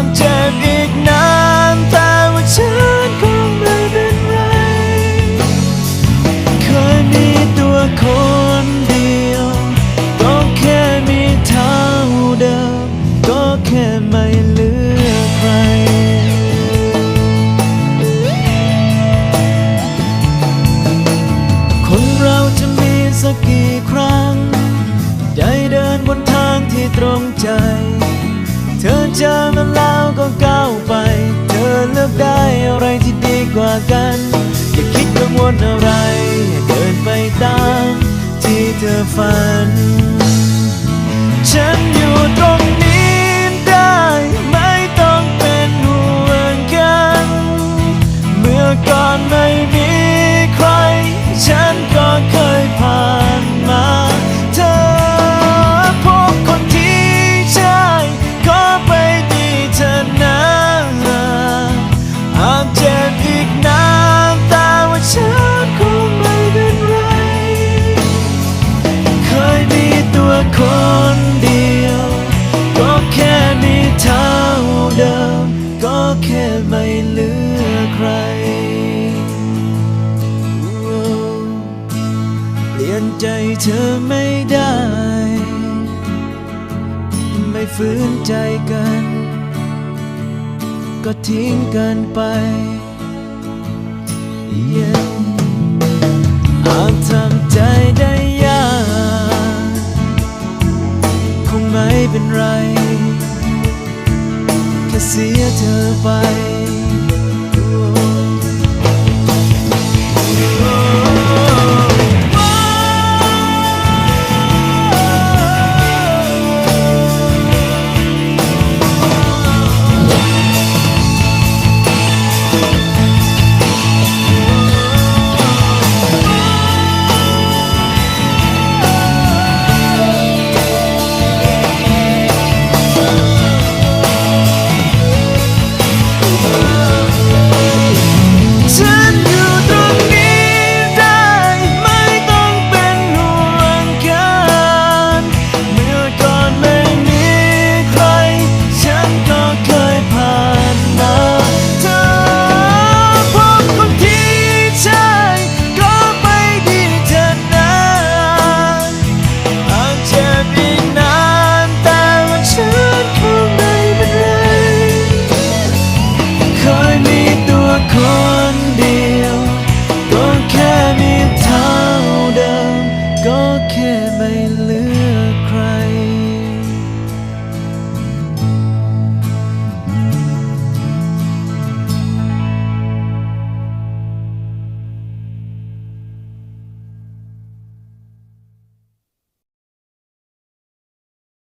อาากัน อย่าคิดกังวลอะไรเดินไปตามที่เธอฝัน ฉัน ใจเธอไม่ได้ ไม่ฝืนใจกัน ก็ทิ้งกันไป yeah. อาจทำใจได้ยากคงไม่เป็นไร แค่เสียเธอไป ตั